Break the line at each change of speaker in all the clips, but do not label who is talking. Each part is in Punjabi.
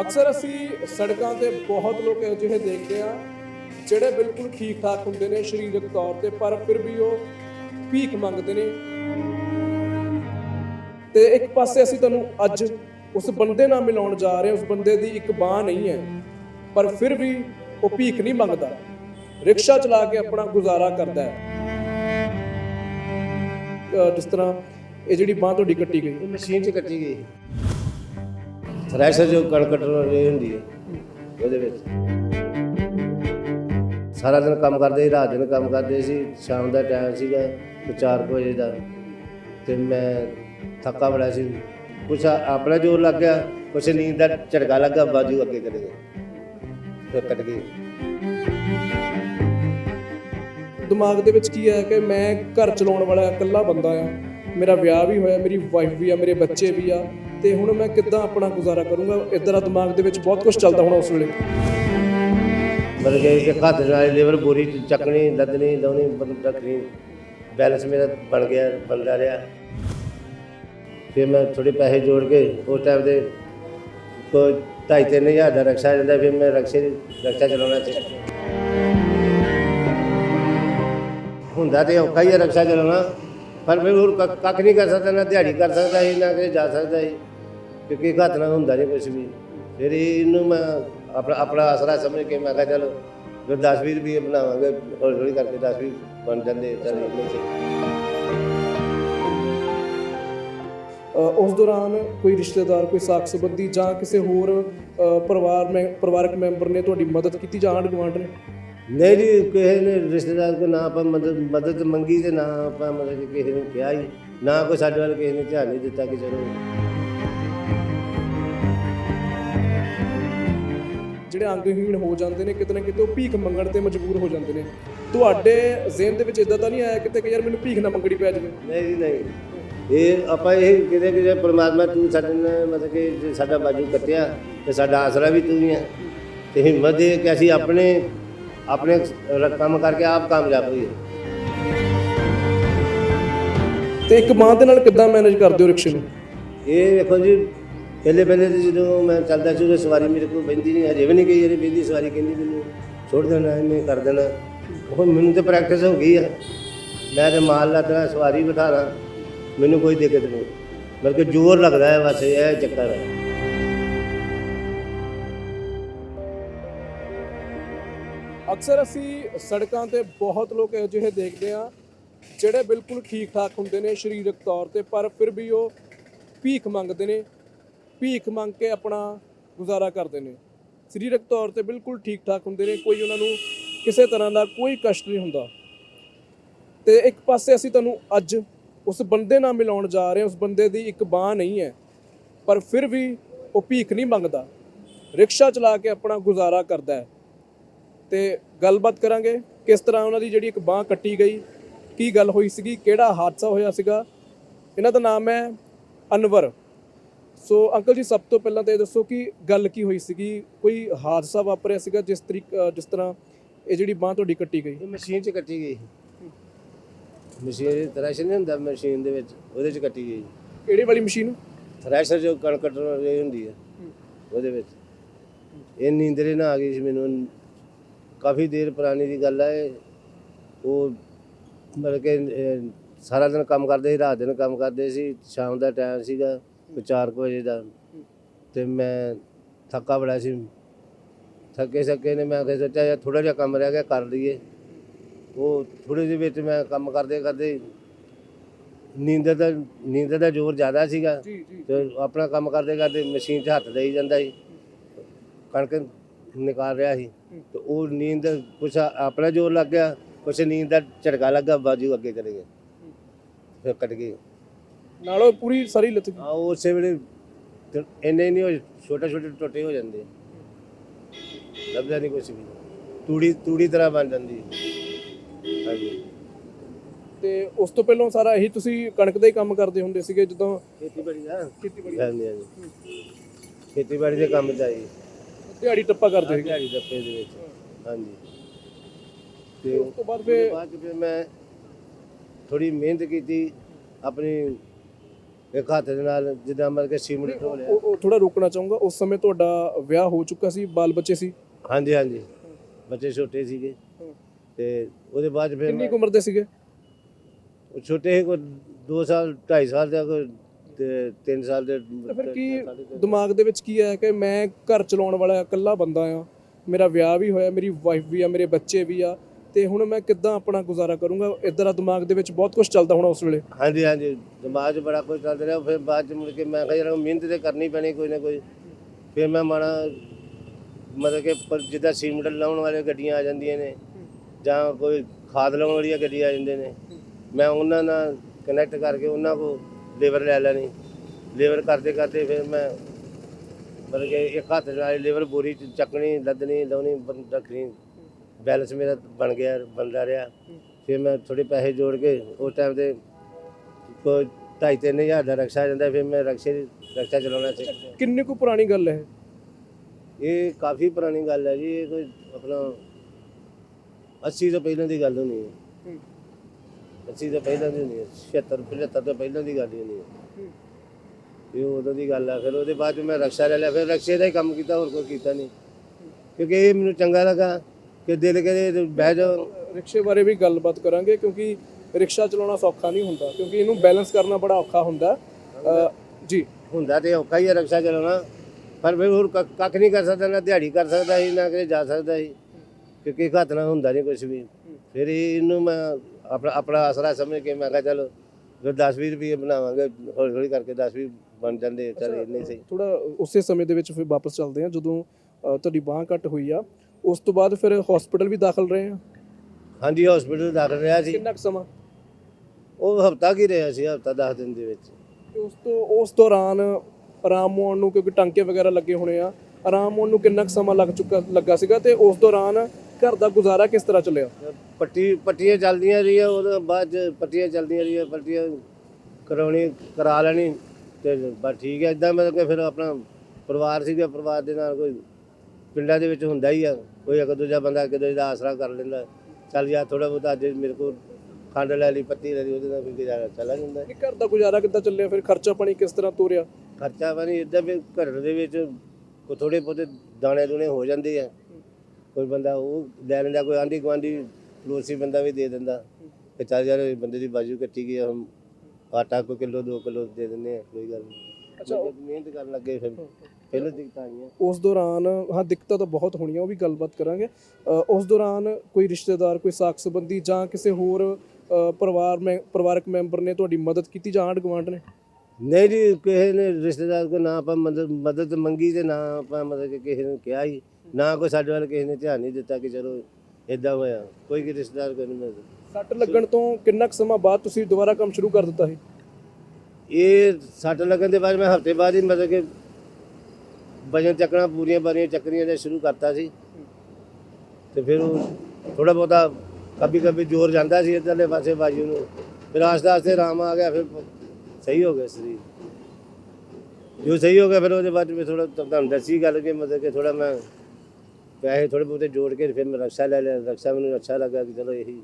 ਅਕਸਰ ਅਸੀਂ ਸੜਕਾਂ ਤੇ ਬਹੁਤ ਲੋਕ ਇਹੋ ਜਿਹੇ ਦੇਖਦੇ ਆ, ਜਿਹੜੇ ਬਿਲਕੁਲ ਠੀਕ ਠਾਕ ਹੁੰਦੇ ਨੇ ਸਰੀਰਕ ਤੌਰ ਤੇ, ਪਰ ਫਿਰ ਵੀ ਉਹ ਭੀਖ ਮੰਗਦੇ ਨੇ। ਤੇ ਇੱਕ ਪਾਸੇ ਅਸੀਂ ਤੁਹਾਨੂੰ ਅੱਜ ਉਸ ਬੰਦੇ ਨਾਲ ਮਿਲਾਉਣ ਜਾ ਰਹੇ ਉਸ ਬੰਦੇ ਦੀ ਇੱਕ ਬਾਹ ਨਹੀਂ ਹੈ, ਪਰ ਫਿਰ ਵੀ ਉਹ ਭੀਖ ਨਹੀਂ ਮੰਗਦਾ। ਰਿਕਸ਼ਾ ਚਲਾ ਕੇ ਆਪਣਾ ਗੁਜ਼ਾਰਾ ਕਰਦਾ ਹੈ। ਜਿਸ ਤਰ੍ਹਾਂ ਇਹ ਜਿਹੜੀ ਬਾਹ ਤੁਹਾਡੀ ਕੱਟੀ ਗਈ।
ਮਸ਼ੀਨ 'ਚ ਕੱਟੀ ਗਈ। ਥ੍ਰੈਸ਼ਰ ਜੋ ਕਣਕ ਕੱਟਣ ਹੁੰਦੀ ਹੈ, ਉਹਦੇ ਵਿੱਚ। ਸਾਰਾ ਦਿਨ ਕੰਮ ਕਰਦੇ ਸੀ, ਰਾਤ ਦਿਨ ਕੰਮ ਕਰਦੇ ਸੀ, ਸ਼ਾਮ ਦਾ ਟਾਈਮ ਸੀਗਾ 4 ਵਜੇ ਦਾ। ਤੇ ਮੈਂ ਥੱਕਾ ਬੜਾ ਸੀ। ਕੁਛ ਆਪਣਾ ਜੋਰ ਲੱਗ ਗਿਆ, ਕੁਛ ਨੀਂਦ ਦਾ ਝਟਕਾ ਲੱਗਾ ਬਾਜੂ ਅੱਗੇ ਚਲੇ ਗਏ। ਤੇ ਕੱਟ ਗਈ।
ਦਿਮਾਗ ਦੇ ਵਿੱਚ ਕੀ ਹੈ ਕਿ ਮੈਂ ਘਰ ਚਲਾਉਣ ਵਾਲਾ ਇਕੱਲਾ ਬੰਦਾ ਆ। ਮੇਰਾ ਵਿਆਹ ਵੀ ਹੋਇਆ, ਮੇਰੀ ਵਾਈਫ ਵੀ ਆ, ਮੇਰੇ ਬੱਚੇ ਵੀ ਆ। ਤੇ ਹੁਣ ਮੈਂ ਕਿੱਦਾਂ ਆਪਣਾ ਗੁਜ਼ਾਰਾ ਕਰੂੰਗਾ ਇਦਾਂ ਦਾ ਦਿਮਾਗ ਦੇ ਵਿੱਚ ਬਹੁਤ ਕੁਝ ਚੱਲਦਾ ਹੋਣਾ ਉਸ ਵੇਲੇ।
ਮਤਲਬ ਕਿ ਇੱਕ ਹੱਥ ਨਾਲ ਲੇਬਰ ਬੋਰੀ ਚੱਕਣੀ, ਲੱਦਣੀ, ਲਾਉਣੀ ਬੰਦ ਰੱਖਣੀ ਬੈਲੈਂਸ ਮੇਰਾ ਬਣ ਗਿਆ, ਬਣਦਾ ਰਿਹਾ। ਫਿਰ ਮੈਂ ਥੋੜੇ ਪੈਸੇ ਜੋੜ ਕੇ ਉਸ ਟਾਈਮ ਦੇ ਕੋਈ ਢਾਈ ਤਿੰਨ ਹਜ਼ਾਰ ਦਾ ਰਕਸ਼ਾ ਜਾਂਦਾ ਫਿਰ ਮੈਂ ਰਕਸ਼ੇ ਰਕਸ਼ਾ ਚਲਾਉਣਾ ਸੀ। ਹੁੰਦਾ ਤੇ ਔਖਾ ਹੀ ਹੈ ਰਕਸ਼ਾ ਚਲਾਉਣਾ, ਪਰ ਫਿਰ ਹੋਰ ਕੱਖ ਨਹੀਂ ਕਰ ਸਕਦਾ, ਨਾ ਦਿਹਾੜੀ ਕਰ ਸਕਦਾ ਸੀ, ਨਾ ਕਿਤੇ ਜਾ ਸਕਦਾ ਸੀ। ਕਿਉਂਕਿ ਨਾਲ ਹੁੰਦਾ ਨਹੀਂ ਕੁਝ ਵੀ। ਫਿਰ ਇਹਨੂੰ ਮੈਂ ਆਪਣਾ ਆਪਣਾ ਆਸਰਾ ਸਮਝ ਕੇ ਮੈਂ ਕਿਹਾ ਚਲ ਫਿਰ 10 20 ਰੁਪਏ ਬਣਾਵਾਂਗੇ ਹੌਲੀ ਹੌਲੀ ਕਰਕੇ 10 20 ਬਣ ਜਾਂਦੇ ਚ
ਅ, ਉਸ ਦੌਰਾਨ ਕੋਈ ਰਿਸ਼ਤੇਦਾਰ ਕੋਈ ਸਾਕ ਸੰਬੰਧੀ ਜਾਂ ਕਿਸੇ ਹੋਰ ਪਰਿਵਾਰ ਮੈਂ ਪਰਿਵਾਰਕ ਮੈਂਬਰ ਨੇ ਤੁਹਾਡੀ ਮਦਦ ਕੀਤੀ ਜਾਂ ਆਂਢ ਗੁਆਂਢ ਨੇ?
ਨਹੀਂ ਜੀ ਕਿਸੇ ਨੇ ਰਿਸ਼ਤੇਦਾਰ ਕੋ ਨਾ ਆਪਾਂ ਮਦਦ ਮਦਦ ਮੰਗੀ ਤੇ ਨਾ ਆਪਾਂ ਮਤਲਬ ਕਿ ਕਿਸੇ ਨੂੰ ਕਿਹਾ ਹੀ ਨਾ ਕੋਈ ਸਾਡੇ ਵੱਲ ਕਿਸੇ ਨੇ ਧਿਆਨ ਨਹੀਂ ਦਿੱਤਾ ਕਿ ਚਲੋ।
ਜਿਹੜੇ ਅੰਗਹੀਣ ਹੋ ਜਾਂਦੇ ਨੇ ਕਿਤੇ ਨਾ ਕਿਤੇ ਉਹ ਭੀਖ ਮੰਗਣ ਤੇ ਮਜਬੂਰ ਹੋ ਜਾਂਦੇ ਨੇ। ਤੁਹਾਡੇ ਜ਼ਿਹਨ ਦੇ ਵਿੱਚ ਇਦਾਂ ਤਾਂ ਨਹੀਂ ਆਇਆ ਕਿਤੇ ਕਿ ਯਾਰ ਮੈਨੂੰ ਭੀਖ ਨਾ ਮੰਗਣੀ ਪੈ ਜਾਵੇ?
ਨਹੀਂ ਜੀ ਨਹੀਂ। ਇਹ ਆਪਾਂ ਇਹ ਕਿਤੇ ਕਿ ਪਰਮਾਤਮਾ ਤੂੰ ਸਾਡੇ ਨਾਲ ਮਤਲਬ ਕਿ ਸਾਡਾ ਬਾਜੂ ਕੱਟਿਆ ਤੇ ਸਾਡਾ ਆਸਰਾ ਵੀ ਤੂੰ ਹੀ ਹੈ ਤੇ ਹਿੰਮਤ ਦੇ ਕਿ ਅਸੀਂ ਆਪਣੇ ਆਪਣੇ ਕੰਮ ਕਰਕੇ ਆਪ ਕਾਮਯਾਬ ਹੋਈਏ।
ਤੇ ਇੱਕ ਮਾਂ ਦੇ ਨਾਲ ਕਿੱਦਾਂ ਮੈਨੇਜ ਕਰਦੇ ਹੋ ਰਿਕਸ਼ੇ ਨੂੰ?
ਇਹ ਵੇਖੋ ਜੀ ਪਹਿਲੇ ਪਹਿਲੇ ਤੇ ਜਦੋਂ ਮੈਂ ਚੱਲਦਾ ਸੀ, ਉਦੋਂ ਸਵਾਰੀ ਮੇਰੇ ਕੋਲ ਬੈਂਦੀ ਨਹੀਂ, ਹਜੇ ਵੀ ਨਹੀਂ ਗਈ ਇਹਦੀ ਬੈਂਦੀ ਸਵਾਰੀ ਕਹਿੰਦੀ ਮੈਨੂੰ ਛੋੜ ਦੇਣਾ, ਇਹਨੇ ਕਰ ਦੇਣਾ। ਹੁਣ ਮੈਨੂੰ ਤੇ ਪ੍ਰੈਕਟਿਸ ਹੋ ਗਈ ਆ। ਮੈਂ ਤੇ ਮਾਲ ਲੱਦਣਾ ਸਵਾਰੀ ਬਿਠਾਣਾ ਮੈਨੂੰ ਕੋਈ ਦਿੱਕਤ ਨਹੀਂ। ਬਲਕਿ ਜ਼ੋਰ ਲੱਗਦਾ ਹੈ, ਬਸ ਇਹ ਚੱਕਰ ਹੈ।
ਅਕਸਰ ਅਸੀਂ ਸੜਕਾਂ ਤੇ ਬਹੁਤ ਲੋਕ ਇਹੋ ਜਿਹੇ ਦੇਖਦੇ ਆ ਜਿਹੜੇ ਬਿਲਕੁਲ ਠੀਕ ਠਾਕ ਹੁੰਦੇ ਨੇ ਸਰੀਰਕ ਤੌਰ ਤੇ, ਪਰ ਫਿਰ ਵੀ ਉਹ ਭੀਖ ਮੰਗਦੇ ਨੇ। ਭੀਖ ਮੰਗ ਕੇ ਆਪਣਾ ਗੁਜ਼ਾਰਾ ਕਰਦੇ ਨੇ। ਸਰੀਰਕ ਤੌਰ ਤੇ ਬਿਲਕੁਲ ਠੀਕ ਠਾਕ ਹੁੰਦੇ ਨੇ, ਕੋਈ ਉਹਨਾਂ ਨੂੰ ਕਿਸੇ ਤਰ੍ਹਾਂ ਦਾ ਕੋਈ ਕਸ਼ਟ ਨਹੀਂ ਹੁੰਦਾ। ਤੇ ਇੱਕ ਪਾਸੇ ਅਸੀਂ ਤੁਹਾਨੂੰ ਅੱਜ ਉਸ ਬੰਦੇ ਨਾਲ ਮਿਲਾਉਣ ਜਾ ਰਹੇ ਹਾਂ, ਉਸ ਬੰਦੇ ਦੀ ਇੱਕ ਬਾਹ ਨਹੀਂ ਹੈ, ਪਰ ਫਿਰ ਵੀ ਉਹ ਭੀਖ ਨਹੀਂ ਮੰਗਦਾ। ਰਿਕਸ਼ਾ ਚਲਾ ਕੇ ਆਪਣਾ ਗੁਜ਼ਾਰਾ ਕਰਦਾ ਹੈ। ਤੇ ਗੱਲਬਾਤ ਕਰਾਂਗੇ ਕਿਸ ਤਰ੍ਹਾਂ ਉਹਨਾਂ ਦੀ ਜਿਹੜੀ ਇੱਕ ਬਾਹ ਕੱਟੀ ਗਈ, ਕੀ ਗੱਲ ਹੋਈ ਸੀਗੀ, ਕਿਹੜਾ ਹਾਦਸਾ ਹੋਇਆ ਸੀਗਾ। ਇਹਨਾਂ ਦਾ ਨਾਮ ਹੈ ਅਨਵਰ। ਸੋ ਅੰਕਲ ਜੀ ਸਭ ਤੋਂ ਪਹਿਲਾਂ ਤਾਂ ਇਹ ਦੱਸੋ ਕਿ ਗੱਲ ਕੀ ਹੋਈ ਸੀਗੀ? ਕੋਈ ਹਾਦਸਾ ਵਾਪਰਿਆ ਸੀਗਾ ਜਿਸ ਤਰੀਕ ਜਿਸ ਤਰ੍ਹਾਂ ਇਹ ਜਿਹੜੀ ਬਾਹ ਤੁਹਾਡੀ ਕੱਟੀ ਗਈ?
ਇਹ ਮਸ਼ੀਨ 'ਚ ਕੱਟੀ ਗਈ ਮਸ਼ੀਨ ਥ੍ਰੈਸ਼ਰ ਨਹੀਂ ਹੁੰਦਾ ਮਸ਼ੀਨ ਦੇ ਵਿੱਚ ਉਹਦੇ 'ਚ ਕੱਟੀ ਗਈ
ਕਿਹੜੀ ਵਾਲੀ ਮਸ਼ੀਨ
ਥ੍ਰੈਸ਼ਰ ਜੋ ਕਣਕ ਕੱਟਣ ਵਾਲੀ ਹੁੰਦੀ ਹੈ ਉਹਦੇ ਵਿੱਚ। ਇਹ ਨੀਂਦਰੇ ਨਾ ਆ ਗਈ ਸੀ ਮੈਨੂੰ। ਕਾਫੀ ਦੇਰ ਪੁਰਾਣੀ ਦੀ ਗੱਲ ਹੈ। ਉਹ ਮਤਲਬ ਕਿ ਸਾਰਾ ਦਿਨ ਕੰਮ ਕਰਦੇ ਸੀ ਰਾਤ ਦਿਨ ਕੰਮ ਕਰਦੇ ਸੀ ਸ਼ਾਮ ਦਾ ਟਾਈਮ ਸੀਗਾ। 4 ਵਜੇ ਦਾ। ਤੇ ਮੈਂ ਥੱਕਾ ਬੜਾ ਸੀ। ਥੱਕੇ ਸੱਕੇ ਨੇ ਮੈਂ ਕਿਹਾ ਸੋਚਿਆ ਯਾਰ ਥੋੜਾ ਜਿਹਾ ਕੰਮ ਰਹਿ ਗਿਆ ਕਰ ਲਈਏ। ਉਹ ਥੋੜੇ ਜਿਹੇ ਵਿੱਚ ਮੈਂ ਕੰਮ ਕਰਦੇ ਕਰਦੇ ਨੀਂਦ ਦਾ ਨੀਂਦ ਦਾ ਜ਼ੋਰ ਜ਼ਿਆਦਾ ਸੀਗਾ। ਤੇ ਆਪਣਾ ਕੰਮ ਕਰਦੇ ਕਰਦੇ ਮਸ਼ੀਨ 'ਚ ਹੱਥ ਦੇਈ ਜਾਂਦਾ ਸੀ। ਕਣਕ ਨਿਕਾਲ ਰਿਹਾ ਸੀ। ਤੇ ਉਹ ਨੀਂਦ ਕੁਛ ਆਪਣਾ ਜ਼ੋਰ ਲੱਗ ਗਿਆ ਕੁਛ ਨੀਂਦ ਦਾ ਝਟਕਾ ਲੱਗਾ ਬਾਜੂ ਅੱਗੇ ਚਲੇ ਗਏ। ਫਿਰ ਕੱਟ ਗਈ
ਨਾਲੋਂ ਪੂਰੀ ਸਾਰੀ ਲੱਤ
ਆ ਉਸੇ ਵੇਲੇ ਤੇ ਇੰਨੇ ਨਹੀਂ ਹੋ ਛੋਟੇ ਛੋਟੇ ਟੋਟੇ ਹੋ ਜਾਂਦੇ ਲੱਭਦਾ ਨਹੀਂ ਕੁਛ ਵੀ। ਤੂੜੀ ਤੂੜੀ ਤਰ੍ਹਾਂ ਬਣ ਜਾਂਦੀ ਹਾਂਜੀ।
ਤੇ ਉਸ ਤੋਂ ਪਹਿਲਾਂ ਸਾਰਾ ਇਹੀ ਤੁਸੀਂ ਕਣਕ ਦਾ ਹੀ ਕੰਮ ਕਰਦੇ ਹੁੰਦੇ ਸੀਗੇ ਜਦੋਂ
ਖੇਤੀਬਾੜੀ ਦਾ?
ਖੇਤੀਬਾੜੀ।
ਹਾਂਜੀ ਹਾਂਜੀ। ਖੇਤੀਬਾੜੀ ਦੇ ਕੰਮ ਚਾਹੀਏ
ਦਿਹਾੜੀ ਟੱਪਾ ਕਰਦੇ ਸੀਗੇ।
ਦਿਹਾੜੀ ਦੱਪੇ ਦੇ ਵਿੱਚ। ਹਾਂਜੀ।
ਤੇ
ਤੇ
ਉਸ ਤੋਂ ਬਾਅਦ
ਉਹਦੇ
ਫਿਰ
ਬਾਅਦ 'ਚ ਫਿਰ ਮੈਂ ਥੋੜੀ ਮਿਹਨਤ ਕੀਤੀ। ਆਪਣੀ ਇੱਕ ਹੱਥ ਦੇ ਨਾਲ ਜਿੱਦਾਂ ਮਤਲਬ ਕਿ ਸੀਮਿੰਟ ਢੋ ਲਿਆ
ਉਹ ਥੋੜਾ ਰੋਕਣਾ ਚਾਹੂੰਗਾ। ਉਸ ਸਮੇਂ ਤੁਹਾਡਾ ਵਿਆਹ ਹੋ ਚੁੱਕਾ ਸੀ ਬਾਲ ਬੱਚੇ ਸੀ?
ਹਾਂਜੀ ਹਾਂਜੀ। ਬੱਚੇ ਛੋਟੇ ਸੀਗੇ। ਤੇ ਉਹਦੇ ਬਾਅਦ ਫਿਰ
ਕਿੰਨੀ ਕੁ ਉਮਰ ਦੇ ਸੀਗੇ?
ਉਹ ਛੋਟੇ ਸੀ ਕੋਈ 2 ਸਾਲ 2.5 ਸਾਲ ਦਾ ਕੋਈ ਤੇ 3 ਸਾਲ ਦੇ
ਤੇ ਫਿਰ ਕੀ ਦਿਮਾਗ ਦੇ ਵਿੱਚ ਕੀ ਆਇਆ ਕਿ ਮੈਂ ਘਰ ਚਲਾਉਣ ਵਾਲਾ ਇਕੱਲਾ ਬੰਦਾ ਆ? ਮੇਰਾ ਵਿਆਹ ਵੀ ਹੋਇਆ ਮੇਰੀ ਵਾਈਫ ਵੀ ਆ ਮੇਰੇ ਬੱਚੇ ਵੀ ਆ। ਤੇ ਹੁਣ ਮੈਂ ਕਿੱਦਾਂ ਆਪਣਾ ਗੁਜ਼ਾਰਾ ਕਰੂੰਗਾ? ਇਦਾਂ ਦਾ ਦਿਮਾਗ ਦੇ ਵਿੱਚ ਬਹੁਤ ਕੁਝ ਚੱਲਦਾ ਹੋਣਾ ਉਸ ਵੇਲੇ।
ਹਾਂਜੀ ਹਾਂਜੀ। ਦਿਮਾਗ 'ਚ ਬੜਾ ਕੁਝ ਚੱਲਦਾ ਰਿਹਾ। ਫਿਰ ਬਾਅਦ 'ਚ ਮੁੜ ਕੇ ਮੈਂ ਕਿਹਾ, ਯਾਰ ਮਿਹਨਤ ਤੇ ਕਰਨੀ ਪੈਣੀ ਕੋਈ ਨਾ ਕੋਈ। ਫਿਰ ਮੈਂ ਮਾਣਾ ਮਤਲਬ ਕਿ ਪਰ ਜਿੱਦਾਂ ਸੀਮਿੰਟ ਲਾਉਣ ਵਾਲੇ ਗੱਡੀਆਂ ਆ ਜਾਂਦੀਆਂ ਨੇ, ਜਾਂ ਕੋਈ ਖਾਦ ਲਾਉਣ ਵਾਲੀਆਂ ਗੱਡੀਆਂ ਆ ਜਾਂਦੇ ਨੇ, ਮੈਂ ਉਹਨਾਂ ਨਾਲ ਕਨੈਕਟ ਕਰਕੇ ਉਹਨਾਂ ਕੋ ਲੇਬਰ ਲੈ ਲੈਣੀ। ਲੇਬਰ ਕਰਦੇ ਕਰਦੇ ਫਿਰ ਮੈਂ ਮਤਲਬ ਕਿ ਇੱਕ ਹੱਥ ਨਾਲ ਲੇਬਰ ਬੋਰੀ ਚੱਕਣੀ, ਲੱਦਣੀ, ਲਾਉਣੀ, ਰੱਖਣੀ। ਬੈਲੈਂਸ ਮੇਰਾ ਬਣ ਗਿਆ ਬਣਦਾ ਰਿਹਾ। ਫਿਰ ਮੈਂ ਥੋੜੇ ਪੈਸੇ ਜੋੜ ਕੇ ਉਸ ਟਾਈਮ ਤੇ ਕੋਈ ਢਾਈ ਤਿੰਨ ਹਜ਼ਾਰ ਦਾ ਰਕਸ਼ਾ ਆ ਜਾਂਦਾ ਫਿਰ ਮੈਂ ਰਕਸ਼ੇ ਰਕਸ਼ਾ ਚਲਾਉਣਾ ਸਿੱਖ ਗਿਆ
ਕਿੰਨੀ ਕੁ ਪੁਰਾਣੀ ਗੱਲ ਹੈ
ਇਹ? ਕਾਫੀ ਪੁਰਾਣੀ ਗੱਲ ਹੈ ਜੀ ਇਹ ਕੋਈ ਆਪਣਾ 80 ਤੋਂ ਪਹਿਲਾਂ ਦੀ ਗੱਲ ਹੋਣੀ ਹੈ। 80 ਤੋਂ ਪਹਿਲਾਂ ਦੀ ਹੋਣੀ ਹੈ 76 75 ਤੋਂ ਪਹਿਲਾਂ ਦੀ ਗੱਲ ਹੋਣੀ ਹੈ। ਇਹ ਉਦੋਂ ਦੀ ਗੱਲ ਆ ਫਿਰ ਉਹਦੇ ਬਾਅਦ ਮੈਂ ਰਕਸ਼ਾ ਲੈ ਲਿਆ ਫਿਰ ਰਕਸ਼ੇ ਦਾ ਹੀ ਕੰਮ ਕੀਤਾ ਹੋਰ ਕੋਈ ਕੀਤਾ ਨਹੀਂ। ਕਿਉਂਕਿ ਇਹ ਮੈਨੂੰ ਚੰਗਾ ਲੱਗਾ। ਕਿ ਦਿਲ ਕਰੇ ਬਹਿ ਜਾਓ
ਰਿਕਸ਼ੇ ਬਾਰੇ ਵੀ ਗੱਲਬਾਤ ਕਰਾਂਗੇ ਕਿਉਂਕਿ ਰਿਕਸ਼ਾ ਚਲਾਉਣਾ ਸੌਖਾ ਨਹੀਂ ਹੁੰਦਾ ਕਿਉਂਕਿ ਇਹਨੂੰ ਬੈਲੈਂਸ ਕਰਨਾ ਬੜਾ ਔਖਾ ਹੁੰਦਾ। ਅ, ਜੀ।
ਹੁੰਦਾ ਤੇ ਔਖਾ ਹੀ ਹੈ ਰਕਸ਼ਾ ਚਲਾਉਣਾ ਪਰ ਫਿਰ ਹੋਰ ਕੱਖ ਕੱਖ ਨਹੀਂ ਕਰ ਸਕਦਾ ਨਾ ਦਿਹਾੜੀ ਕਰ ਸਕਦਾ ਸੀ ਨਾ ਕਿਤੇ ਜਾ ਸਕਦਾ ਸੀ। ਕਿਉਂਕਿ ਨਾਲ ਹੁੰਦਾ ਨਹੀਂ ਕੁਝ ਵੀ। ਫਿਰ ਇਹ- ਇਹਨੂੰ ਮੈਂ ਆਪਣਾ ਆਪਣਾ ਆਸਰਾ ਸਮਝ ਕੇ ਮੈਂ ਕਿਹਾ ਚਲੋ ਜੋ 10 20 ਰੁਪਏ ਬਣਾਵਾਂਗੇ ਹੌਲੀ ਹੌਲੀ ਕਰਕੇ 10 ਵੀ ਬਣ ਜਾਂਦੇ ਚਲ ਇੰਨੇ ਸਹੀ।
ਥੋੜਾ ਉਸੇ ਸਮੇਂ ਦੇ ਵਿੱਚ ਫਿਰ ਵਾਪਸ ਚੱਲਦੇ ਹਾਂ ਜਦੋਂ ਅ, ਤੁਹਾਡੀ ਬਾਹ ਕੱਟ ਹੋਈ ਆ। ਉਸ ਤੋਂ ਬਾਅਦ ਫਿਰ ਹਸਪੀਟਲ ਵੀ ਦਾਖਲ ਰਹੇ ਆ?
ਹਾਂਜੀ ਹਸਪੀਟਲ ਦਾਖਲ ਰਿਹਾ ਸੀ।
ਕਿੰਨਾ ਕੁ ਸਮਾਂ?
ਉਹ ਹਫਤਾ ਕੀ ਰਿਹਾ ਸੀ ਹਫਤਾ 10 ਦਿਨ ਦੇ ਵਿੱਚ।
ਤੇ ਉਸ ਤੋਂ ਉਸ ਦੌਰਾਨ ਆਰਾਮ ਆਉਣ ਨੂੰ ਕਿਉਂਕਿ ਟਾਂਕੇ ਵਗੈਰਾ ਲੱਗੇ ਹੋਣੇ ਆ ਆਰਾਮ ਆਉਣ ਨੂੰ ਕਿੰਨਾ ਕੁ ਸਮਾਂ ਲੱਗ ਚੁੱਕਾ ਲੱਗਾ ਸੀਗਾ ਤੇ ਉਸ ਦੌਰਾਨ ਘਰ ਦਾ ਗੁਜ਼ਾਰਾ ਕਿਸ ਤਰ੍ਹਾਂ ਚੱਲਿਆ?
ਪੱਟੀ ਪੱਟੀਆਂ ਚੱਲਦੀਆਂ ਰਹੀਆਂ ਉਹਦੇ ਬਾਅਦ 'ਚ ਪੱਟੀਆਂ ਚੱਲਦੀਆਂ ਰਹੀਆਂ ਪੱਟੀਆਂ ਕਰਾਉਣੀ ਕਰਾ ਲੈਣੀ ਤੇ ਬਸ ਠੀਕ ਹੈ। ਇਦਾਂ ਮਤਲਬ ਕਿ ਫਿਰ ਆਪਣਾ ਪਰਿਵਾਰ ਸੀਗਾ ਪਰਿਵਾਰ ਦੇ ਨਾਲ ਕੋਈ ਪਿੰਡਾਂ ਦੇ ਵਿੱਚ ਹੁੰਦਾ ਹੀ ਆ। ਕੋਈ ਇੱਕ ਦੂਜਾ ਬੰਦਾ ਦੂਜੇ ਦਾ ਆਸਰਾ ਕਰ ਲੈਂਦਾ। ਚੱਲ ਯਾਰ ਥੋੜਾ ਬਹੁਤਾ ਅੱਜ ਮੇਰੇ ਕੋਲ ਖੰਡ ਲੈ ਲਈ ਪੱਤੀ ਲੈ ਲਈ ਉਹਦੇ ਨਾਲ ਵੀ ਗੁਜ਼ਾਰਾ ਚੱਲਾ ਜਾਂਦਾ।
ਇਹ ਘਰ ਦਾ ਗੁਜ਼ਾਰਾ ਕਿੱਦਾਂ ਚੱਲਿਆ? ਫਿਰ ਖਰਚਾ ਪਾਣੀ ਕਿਸ ਤਰ੍ਹਾਂ ਤੋਰਿਆ?
ਖਰਚਾ ਪਾਣੀ ਇਦਾਂ ਵੀ ਘਰ ਦੇ ਵਿੱਚ ਕੋ ਥੋੜੇ ਬਹੁਤੇ ਦਾਣੇ ਦੂਣੇ ਹੋ ਜਾਂਦੇ ਆ। ਕੋਈ ਬੰਦਾ ਉਹ ਲੈ ਲੈਂਦਾ ਕੋਈ ਆਂਢੀ ਗੁਆਂਢੀ ਪੜੋਸੀ ਬੰਦਾ ਵੀ ਦੇ ਦਿੰਦਾ। ਕਿ ਚੱਲ ਯਾਰ ਇਹ ਬੰਦੇ ਦੀ ਬਾਜੂ ਕੱਟੀ ਗਈ ਹਮ ਆਟਾ ਕੋਈ ਕਿਲੋ 2 ਕਿਲੋ ਦੇ ਦਿੰਦੇ ਆ ਕੋਈ ਗੱਲ ਨਹੀਂ
ਅੱਛਾ,
ਮਿਹਨਤ ਕਰਨ ਲੱਗੇ ਫਿਰ। ਪਹਿਲਾਂ ਦਿੱਕਤਾਂ ਆਈਆਂ।
ਉਸ ਦੌਰਾਨ ਹਾਂ ਦਿੱਕਤਾਂ ਤਾਂ ਬਹੁਤ ਹੋਣੀਆਂ ਉਹ ਵੀ ਗੱਲਬਾਤ ਕਰਾਂਗੇ। ਅ, ਉਸ ਦੌਰਾਨ ਕੋਈ ਰਿਸ਼ਤੇਦਾਰ ਕੋਈ ਸਾਕ ਸੰਬੰਧੀ ਜਾਂ ਕਿਸੇ ਹੋਰ ਅ, ਪਰਿਵਾਰ ਮੈਂ ਪਰਿਵਾਰਕ ਮੈਂਬਰ ਨੇ ਤੁਹਾਡੀ ਮਦਦ ਕੀਤੀ ਜਾਂ ਆਂਢ ਗੁਆਂਢ ਨੇ?
ਨਹੀਂ ਜੀ ਕਿਸੇ ਨੇ ਰਿਸ਼ਤੇਦਾਰ ਕੋ ਨਾ ਆਪਾਂ ਮਦਦ ਮਦਦ ਮੰਗੀ ਤੇ ਨਾ ਆਪਾਂ ਮਤਲਬ ਕਿ ਕਿਸੇ ਨੂੰ ਕਿਹਾ ਹੀ ਨਾ ਕੋਈ ਸਾਡੇ ਵੱਲ ਕਿਸੇ ਨੇ ਧਿਆਨ ਨਹੀਂ ਦਿੱਤਾ ਕਿ ਚਲੋ ਇਦਾਂ ਹੋਇਆ। ਕੋਈ ਕਿ ਰਿਸ਼ਤੇਦਾਰ ਕੋਈ ਨਹੀਂ ਮਦਦ
ਸੱਟ ਲੱਗਣ ਤੋਂ ਕਿੰਨਾ ਕੁ ਸਮਾਂ ਬਾਅਦ ਤੁਸੀਂ ਦੁਬਾਰਾ ਕੰਮ ਸ਼ੁਰੂ ਕਰ ਦਿੱਤਾ ਸੀ?
ਇਹ ਸੱਟ ਲੱਗਣ ਦੇ ਬਾਅਦ ਮੈਂ ਹਫ਼ਤੇ ਬਾਅਦ ਹੀ ਮਤਲਬ ਕਿ ਵਜਨ ਚੱਕਣਾ ਪੂਰੀਆਂ ਬਾਰੀਆਂ ਚੱਕਣੀਆਂ ਦੇ ਸ਼ੁਰੂ ਕਰਤਾ ਸੀ। ਤੇ ਫਿਰ ਉਹ ਥੋੜਾ ਬਹੁਤਾ ਕभी ਕभी ਜ਼ੋਰ ਜਾਂਦਾ ਸੀ ਇੱਧਰਲੇ ਪਾਸੇ ਬਾਜੂ ਨੂੰ। ਫਿਰ ਆਸਤੇ ਆਸਤੇ ਆਰਾਮ ਆ ਗਿਆ ਫਿਰ ਸਹੀ ਹੋ ਗਿਆ ਸਰੀਰ। ਜੋ ਸਹੀ ਹੋ ਗਿਆ ਫਿਰ ਉਹਦੇ ਬਾਅਦ ਮੈਂ ਥੋੜਾ ਤੁਹਾਨੂੰ ਦੱਸੀ ਗੱਲ ਕਿ ਮਤਲਬ ਕਿ ਥੋੜਾ ਮੈਂ ਪੈਸੇ ਥੋੜੇ ਬਹੁਤੇ ਜੋੜ ਕੇ ਫਿਰ ਮੈਂ ਰਕਸ਼ਾ ਲੈ ਲਿਆ। ਰਕਸ਼ਾ ਮੈਨੂੰ ਅੱਛਾ ਲੱਗਾ ਕਿ ਚਲੋ ਇਹੀ